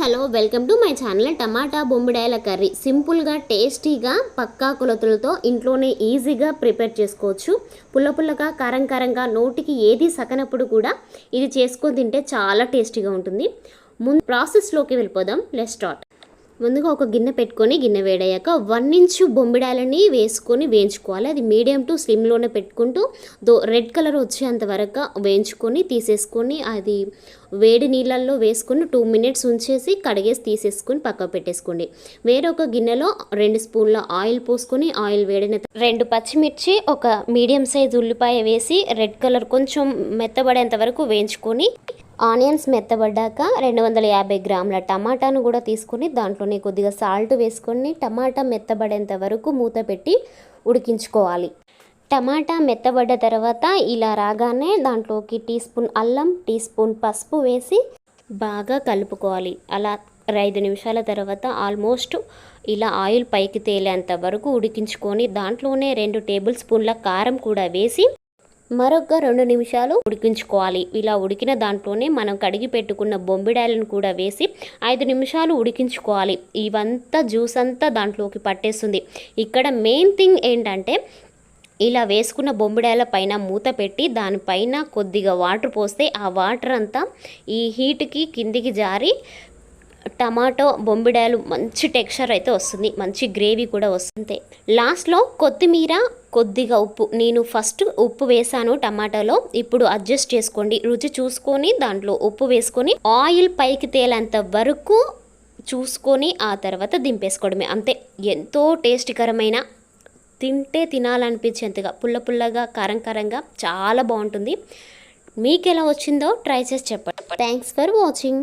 Hello welcome to my channel tomato బొమ్మిడాయల curry. సింపుల్గా టేస్టీగా పక్కా కొలతలతో ఇంట్లోనే ఈజీగా ప్రిపేర్ చేసుకోవచ్చు. పుల్ల పుల్లగా కారం కారంగా నోటికి ఏది సకనప్పుడు కూడా ఇది చేసుకొని తింటే చాలా టేస్టీగా ఉంటుంది. ముందు ప్రాసెస్లోకి వెళ్ళిపోదాం. Let start. ముందుగా ఒక గిన్నె పెట్టుకొని గిన్నె వేడయ్యాక వన్ ఇంచు బొమ్మిడాలని వేసుకొని వేయించుకోవాలి. అది మీడియం టు స్లిమ్లోనే పెట్టుకుంటూ దో రెడ్ కలర్ వచ్చేంత వరకు వేయించుకొని తీసేసుకొని అది వేడి నీళ్ళల్లో వేసుకొని టూ మినిట్స్ ఉంచేసి కడిగేసి తీసేసుకొని పక్కకు పెట్టేసుకోండి. వేరొక గిన్నెలో రెండు స్పూన్ల ఆయిల్ పోసుకొని ఆయిల్ వేడిన రెండు పచ్చిమిర్చి ఒక మీడియం సైజ్ ఉల్లిపాయ వేసి రెడ్ కలర్ కొంచెం మెత్తబడేంత వరకు వేయించుకొని ఆనియన్స్ మెత్తబడ్డాక రెండు వందల యాభై గ్రాముల టమాటాను కూడా తీసుకొని దాంట్లోనే కొద్దిగా సాల్ట్ వేసుకొని టమాటా మెత్తబడేంత వరకు మూత పెట్టి ఉడికించుకోవాలి. టమాటా మెత్తబడ్డ తర్వాత ఇలా రాగానే దాంట్లోకి టీ స్పూన్ అల్లం టీ స్పూన్ పసుపు వేసి బాగా కలుపుకోవాలి. అలా ఐదు నిమిషాల తర్వాత ఆల్మోస్ట్ ఇలా ఆయిల్ పైకి తేలేంత వరకు ఉడికించుకొని దాంట్లోనే రెండు టేబుల్ స్పూన్ల కారం కూడా వేసి మరొక రెండు నిమిషాలు ఉడికించుకోవాలి. ఇలా ఉడికిన దాంట్లోనే మనం కడిగి పెట్టుకున్న బొంబిడాయలను కూడా వేసి ఐదు నిమిషాలు ఉడికించుకోవాలి. ఇవంతా జ్యూస్ అంతా దాంట్లోకి పట్టేస్తుంది. ఇక్కడ మెయిన్ థింగ్ ఏంటంటే ఇలా వేసుకున్న బొమ్మిడాయల పైన మూత పెట్టి దానిపైన కొద్దిగా వాటర్ పోస్తే ఆ వాటర్ అంతా ఈ హీట్కి కిందికి జారి టమాటో బొంబిడాయలు మంచి టెక్స్చర్ అయితే వస్తుంది. మంచి గ్రేవీ కూడా వస్తుంది లాస్ట్లో కొత్తిమీర కొద్దిగా ఉప్పు. నేను ఫస్ట్ ఉప్పు వేసాను టమాటాలో. ఇప్పుడు అడ్జస్ట్ చేసుకోండి. రుచి చూసుకొని దాంట్లో ఉప్పు వేసుకొని ఆయిల్ పైకి తేలేంత వరకు చూసుకొని ఆ తర్వాత దింపేసుకోవడమే. అంతే. ఎంతో టేస్టీకరమైన తింటే తినాలనిపించేంతగా పుల్ల పుల్లగా కారం కారంగా చాలా బాగుంటుంది. మీకు ఎలా వచ్చిందో ట్రై చేసి చెప్పండి. Thanks for watching